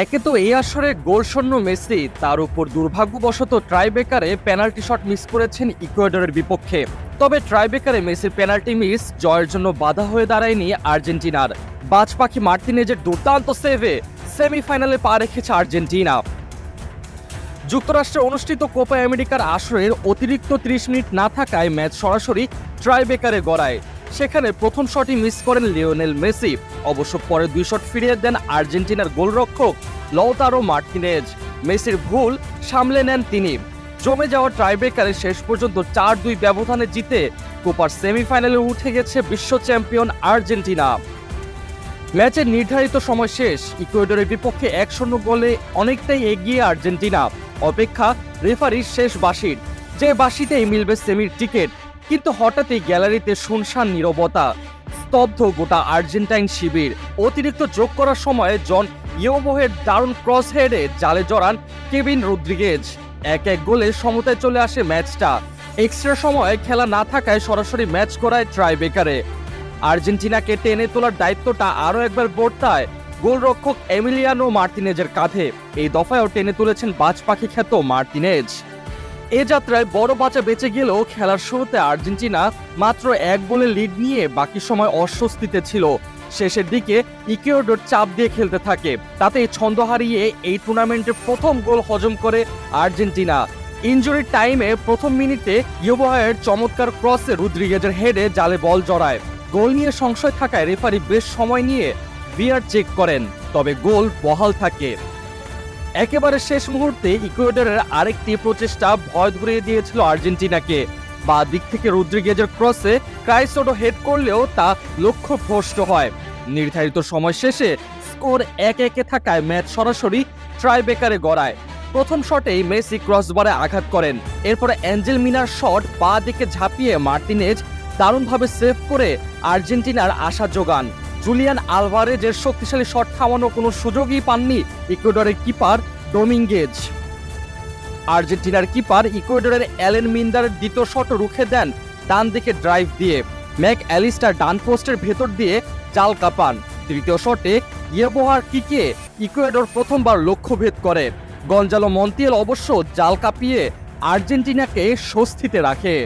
একে তো এই আসরে গোলশূন্য মেসি, তার উপর দুর্ভাগ্যবশত ট্রাইবেকারে পেনাল্টি শট মিস করেছেন ইকুয়েডরের বিপক্ষে। তবে ট্রাইবেকারে মেসির পেনাল্টি মিস জয়ের জন্য বাধা হয়ে দাঁড়ায়নি আর্জেন্টিনার। বাজ পাখি মার্টিনেজের দুর্দান্ত সেভে সেমিফাইনালে পা রেখেছে আর্জেন্টিনা। যুক্তরাষ্ট্রে অনুষ্ঠিত কোপা আমেরিকার আসরের অতিরিক্ত 30 মিনিট না থাকায় ম্যাচ সরাসরি ট্রাইবেকারে গড়ায়। সেখানে প্রথম শটই মিস করেন লিওনেল মেসি। অবশ্য পরে দুই শট ফিরিয়ে দেন আর্জেন্টিনার গোলরক্ষক লওতারো মার্টিনেজ। মেসির ভুল সামলে নেন তিনি। জমে যাওয়া ট্রাইবেকারে শেষ পর্যন্ত চার দুই ব্যবধানে জিতে কোপার সেমিফাইনালে উঠে গেছে বিশ্ব চ্যাম্পিয়ন আর্জেন্টিনা। ম্যাচের নির্ধারিত সময় শেষ। ইকুয়েডরের বিপক্ষে এক শূন্য গোলে অনেকটাই এগিয়ে আর্জেন্টিনা। অপেক্ষা রেফারির শেষ বাসির যে বাসিতেই মিলবে সেমির টিকিট। কিন্তু হঠাৎই গ্যালারিতে শুনশান নীরবতা, স্তব্ধ গোটা আর্জেন্টাইন শিবির। অতিরিক্ত যোগ করার সময় জন ইয়োবোহের দারুণ ক্রস হেডে জালে জড়ান কেভিন রুদ্রিগেজ। এক এক গোলে সমতায় চলে আসে ম্যাচটা। এক্সট্রা সময়ে খেলা না থাকায় সরাসরি ম্যাচ করায় ট্রাইবেকারে। আর্জেন্টিনাকে টেনে তোলার দায়িত্বটা আরও একবার বর্তায় গোলরক্ষক এমিলিয়ানো মার্টিনেজের কাঁধে। এই দফায়ও টেনে তুলেছেন বাজ পাখি খ্যাত মার্টিনেজ এ যাত্রায় বড় বাঁচা বেঁচে গেলেও খেলার শুরুতে আর্জেন্টিনা মাত্র এক গোলে লিড নিয়ে বাকি সময় অস্বস্তিতে ছিল। শেষের দিকে ইকুয়েডর চাপ দিয়ে খেলতে থাকে। তাতে ছন্দ হারিয়ে এই টুর্নামেন্টের প্রথম গোল হজম করে আর্জেন্টিনা। ইনজুরি টাইমে প্রথম মিনিটে ইউবয়ের চমৎকার ক্রসে রুদ্রিগেজের হেডে জালে বল জড়ায়। গোল নিয়ে সংশয় থাকায় রেফারি বেশ সময় নিয়ে ভিআর চেক করেন, তবে গোল বহাল থাকে। একেবারে শেষ মুহূর্তে ইকুয়েডরের আরেকটি প্রচেষ্টা ভয় ধরিয়ে দিয়েছিল আর্জেন্টিনাকে। বা দিক থেকে রুদ্রিগেজের ক্রসে ক্রাইসোডো হেড করলেও তা লক্ষ্য ভ্রষ্ট হয়। নির্ধারিত সময় শেষে স্কোর এক একে থাকায় ম্যাচ সরাসরি ট্রাইবেকারে গড়ায়। প্রথম শটেই মেসি ক্রসবারে আঘাত করেন। এরপরে অ্যাঞ্জেল মিনার শট পা দিকে ঝাঁপিয়ে মার্টিনেজ দারুণভাবে সেভ করে আর্জেন্টিনার আশা যোগান। জুলিয়ান আলভারেজের শক্তিশালী শট থামানো কোনো সুযোগই পাননি ইকুয়েডরের কিপার ডোমিঙ্গেজ। আর্জেন্টিনার কিপার ইকুয়েডরের অ্যালেন মিন্দার দ্বিতীয় শট রুখে দেন ডান দিকে ড্রাইভ দিয়ে। ম্যাক অ্যালিস্টার ডান পোস্টের ভেতর দিয়ে জাল কাপান। তৃতীয় শটে ইয়েবোহার কিকে ইকুয়েডর প্রথমবার লক্ষ্যভেদ করে। গঞ্জালো মন্তিয়েল অবশ্য জাল কাঁপিয়ে আর্জেন্টিনাকে স্বস্তিতে রাখে।